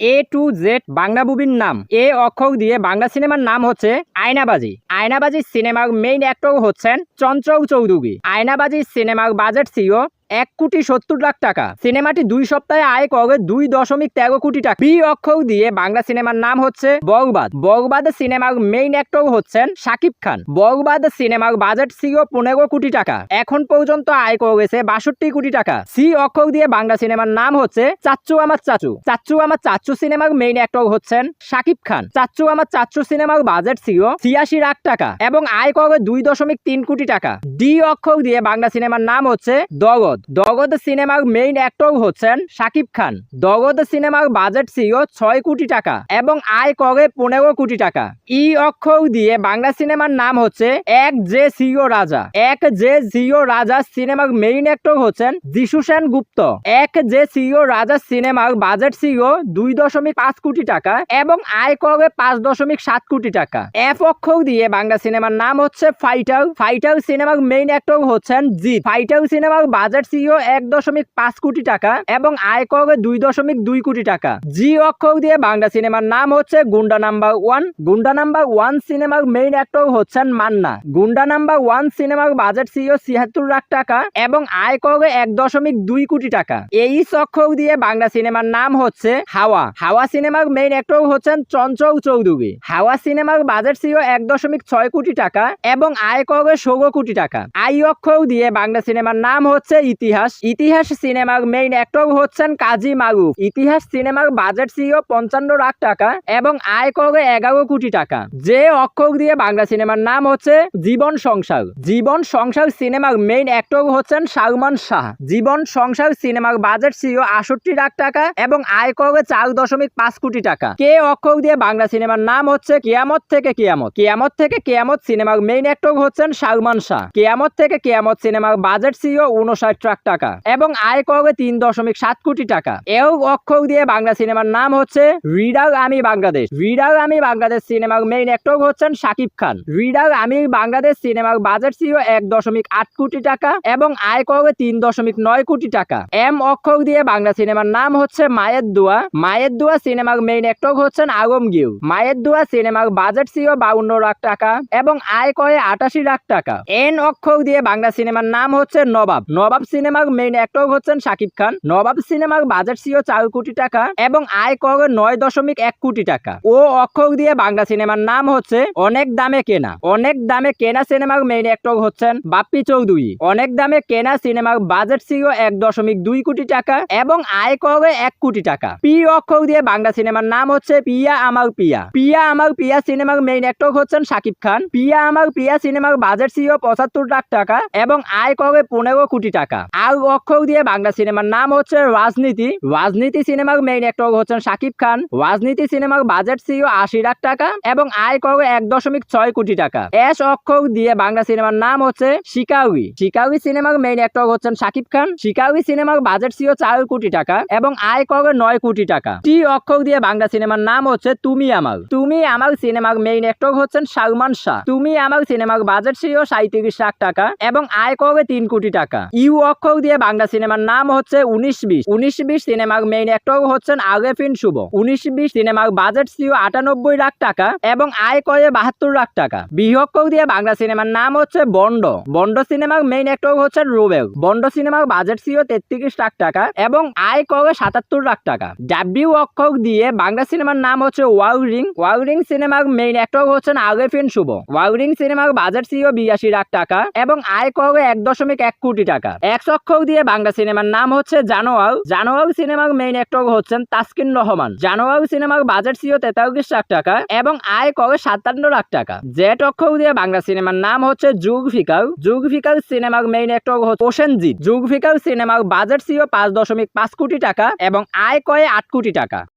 A to Z Bangla মুভির নাম। এ অক্ষর দিয়ে বাংলা সিনেমার নাম হচ্ছে আয়নাবাজি। আয়নাবাজি সিনেমার মেইন অ্যাক্টর হচ্ছেন চঞ্চল চৌধুরী। আয়নাবাজি সিনেমার বাজেট ছিল এক কোটি সত্তর লাখ টাকা। সিনেমাটি দুই সপ্তাহে আয় করে দুই দশমিক তেরো কোটি টাকা। বি অক্ষর দিয়ে বাংলা সিনেমার নাম হচ্ছে বরবাদ। বরবাদ সিনেমার মেইন অ্যাক্টর হচ্ছেন শাকিব খান। বরবাদ সিনেমার বাজেট ছিল পনেরো কোটি টাকা। এখন পর্যন্ত আয় করেছে বাষট্টি কোটি টাকা। সি অক্ষর দিয়ে বাংলা সিনেমার নাম হচ্ছে চাচ্চু আমার চাচু। চাচ্চু আমার চাচ্চু সিনেমার মেইন অ্যাক্টর হচ্ছেন শাকিব খান। চাচ্চু আমার চাচ্চু সিনেমার বাজেট ছিল ছিয়াশি লাখ টাকা এবং আয় করে দুই দশমিক তিন কোটি টাকা। ডি অক্ষর দিয়ে বাংলা সিনেমার নাম হচ্ছে দগদ দগদ সিনেমার মেইন অ্যাক্টর হচ্ছেন শাকিব খান। দগদ সিনেমার বাজেট ছিল ছয় কোটি টাকা এবং আয় করে পনেরো কোটি টাকা। ই অক্ষর দিয়ে বাংলা সিনেমার নাম হচ্ছে এক যে সিও রাজা। এক যে সিও রাজা সিনেমার মেইন অ্যাক্টর হচ্ছেন যিশু সেন গুপ্ত। এক যে সিও রাজা সিনেমার বাজেট ছিল দুই দশমিক পাঁচ কোটি টাকা এবং আয় করে পাঁচ দশমিক সাত কোটি টাকা। এফ অক্ষর দিয়ে বাংলা সিনেমার নাম হচ্ছে ফাইটার ফাইটার সিনেমার মেইন অ্যাক্টর হচ্ছেন জিৎ। ফাইটার সিনেমার বাজেট ছিল এক দশমিক পাঁচ কোটি টাকা এবং আয় করে দুই দশমিক দুই কোটি টাকা। জি অক্ষর দিয়ে বাংলা সিনেমার নাম হচ্ছে Gunda number one. Gunda number one সিনেমার মেইন অ্যাক্টর হচ্ছেন মান্না। গুন্ডা নাম্বার ওয়ান সিনেমার বাজেট ছিল ছিয়াত্তর লাখ টাকা এবং আয় করে এক দশমিক দুই কোটি টাকা। এই অক্ষর দিয়ে বাংলা সিনেমার নাম হচ্ছে হাওয়া। হাওয়া সিনেমার মেইন অ্যাক্টর হচ্ছেন চঞ্চল চৌধুরী। হাওয়া সিনেমার বাজেট ছিল এক দশমিক ছয় কোটি টাকা এবং আয় করে ষোলো কোটি টাকা। আই অক্ষর দিয়ে বাংলা সিনেমার নাম হচ্ছে ইতিহাস। ইতিহাস সিনেমার মেইন অ্যাক্টর হচ্ছেন কাজী মারুফ। ইতিহাস সিনেমার বাজেট ছিল পঞ্চান্ন লাখ টাকা এবং আয় করে এগারো কোটি টাকা। যে অক্ষর দিয়ে বাংলা সিনেমার নাম হচ্ছে জীবন সংসার। জীবন সংসার সিনেমার মেইন অ্যাক্টর হচ্ছেন সালমান শাহ। জীবন সংসার সিনেমার বাজেট ছিল আষট্টি লাখ টাকা এবং আয় করে চার দশমিক পাঁচ কোটি টাকা। কে অক্ষর দিয়ে বাংলা সিনেমার নাম হচ্ছে কেয়ামত থেকে কেয়ামত। কেয়ামত থেকে কেয়ামত সিনেমার মেইন অ্যাক্টর হচ্ছেন সালমান শাহ। কেয়ামত থেকে কেয়ামত সিনেমার বাজেট ছিল উনষাট লাখ টাকা এবং আয় করে তিন দশমিক সাত কোটি টাকা। এও অক্ষর দিয়ে বাংলা সিনেমার নাম হচ্ছে রিডার আমি বাংলাদেশ। রিডার আমি বাংলাদেশ সিনেমার মেইন অ্যাক্টর হচ্ছেন শাকিব খান। রিডার আমি বাংলাদেশ সিনেমার বাজেট ছিল এক দশমিক আট কোটি টাকা এবং আয় করে তিন দশমিক নয় কোটি টাকা। এম অক্ষর দিয়ে বাংলা সিনেমার নাম হচ্ছে মায়ের দোয়া। মায়ের দোয়া সিনেমার মেইন অ্যাক্টর হচ্ছেন আগমগিউ মায়ের দোয়া সিনেমার বাজেট ছিল বাউন্ন লাখ টাকা এবং আয় করে আটাশি লাখ টাকা। এন অক্ষর দিয়ে বাংলা সিনেমার নাম হচ্ছে নবাব। নবাব সিনেমার মেইন অ্যাক্টর হচ্ছেন শাকিব খান। নবাব সিনেমার বাজেট ছিল চার কোটি টাকা এবং আয় করে নয় দশমিক এক কোটি টাকা। ও অক্ষর দিয়ে বাংলা সিনেমার নাম হচ্ছে অনেক দামে কেনা। অনেক দামে কেনা সিনেমার মেইন অ্যাক্টর হচ্ছেন বাপ্পি চৌধুরী। অনেক দামে কেনা সিনেমার বাজেট ছিল এক দশমিক দুই কোটি টাকা এবং আয় করে এক কোটি টাকা। পি অক্ষর দিয়ে বাংলা সিনেমার নাম হচ্ছে পিয়া আমার পিয়া। পিয়া আমার পিয়া সিনেমার মেইন অ্যাক্টর হচ্ছেন শাকিব খান। পিয়া আমার পিয়া সিনেমার বাজেট ছিল পঁচাত্তর লাখ টাকা এবং আয় করে পনেরো কোটি টাকা। আর অক্ষর দিয়ে বাংলা সিনেমার নাম হচ্ছে রাজনীতি। রাজনীতি সিনেমার মেইন অ্যাক্টর হচ্ছেন শাকিব খান। রাজনীতি সিনেমার বাজেট ছিল আশি লাখ টাকা এবং আয় করে এক দশমিক ছয় কোটি টাকা। এস অক্ষর দিয়ে বাংলা সিনেমার নাম হচ্ছে শিকাউই শিকাউই সিনেমার মেইন অ্যাক্টর হচ্ছেন শাকিব খান। শিকাউই সিনেমার বাজেট ছিল চার কোটি টাকা এবং আয় করে নয় কোটি টাকা। টি অক্ষর দিয়ে বাংলা সিনেমার নাম হচ্ছে তুমি আমার তুমি আমার সিনেমার মেইন অ্যাক্টর হচ্ছেন সালমান শাহ। তুমি আমার সিনেমার বাজেট ছিল সাঁত্রিশ লাখ টাকা এবং আয় করে তিন কোটি টাকা। ইউ অক্ষর দিয়ে বাংলা সিনেমার নাম হচ্ছে উনিশ বিশ। উনিশ বিশ সিনেমার মেইন অ্যাক্টর হচ্ছেন আরেফিন শুভ। উনিশ বিশ সিনেমার বাজেট ছিল আটানব্বই লাখ টাকা এবং আয় করে বাহাত্তর লাখ টাকা। বৃহক্ষর দিয়ে বাংলা সিনেমার নাম হচ্ছে বন্ড। বন্ড সিনেমার মেইন অ্যাক্টর হচ্ছেন রুবেল। বন্ড সিনেমার বাজেট ছিল তেত্রিশ লাখ টাকা এবং আয় করে সাতাত্তর লাখ টাকা। ডাব্লিউ অক্ষর দিয়ে বাংলা সিনেমার নাম হচ্ছে ওয়াউরিং। ওয়াউরিং সিনেমার মেইন অ্যাক্টর হচ্ছেন আরেফিন শুভ। ওয়াউরিং সিনেমার বাজেট ছিল বিরাশি লাখ টাকা এবং আয় করে এক দশমিক এক কোটি টাকা। এক অক্ষর দিয়ে বাংলা সিনেমার নাম হচ্ছে জানোয়ার জানোয়ার সিনেমার মেইন অ্যাক্টর হচ্ছেন তাসকিন রহমান। জানোয়ার সিনেমার বাজেট ছিল তেতাল্লিশ লাখ টাকা এবং আয় করে সাতান্ন লাখ টাকা। জেট অক্ষর দিয়ে বাংলা সিনেমার নাম হচ্ছে যুগ ফিকাল। যুগ ফিকাল সিনেমার মেইন অ্যাক্টর প্রসেনজিৎ। যুগ ফিকাল সিনেমার বাজেট ছিল পাঁচ দশমিক পাঁচ কোটি টাকা এবং আয় কয়ে আট কোটি টাকা।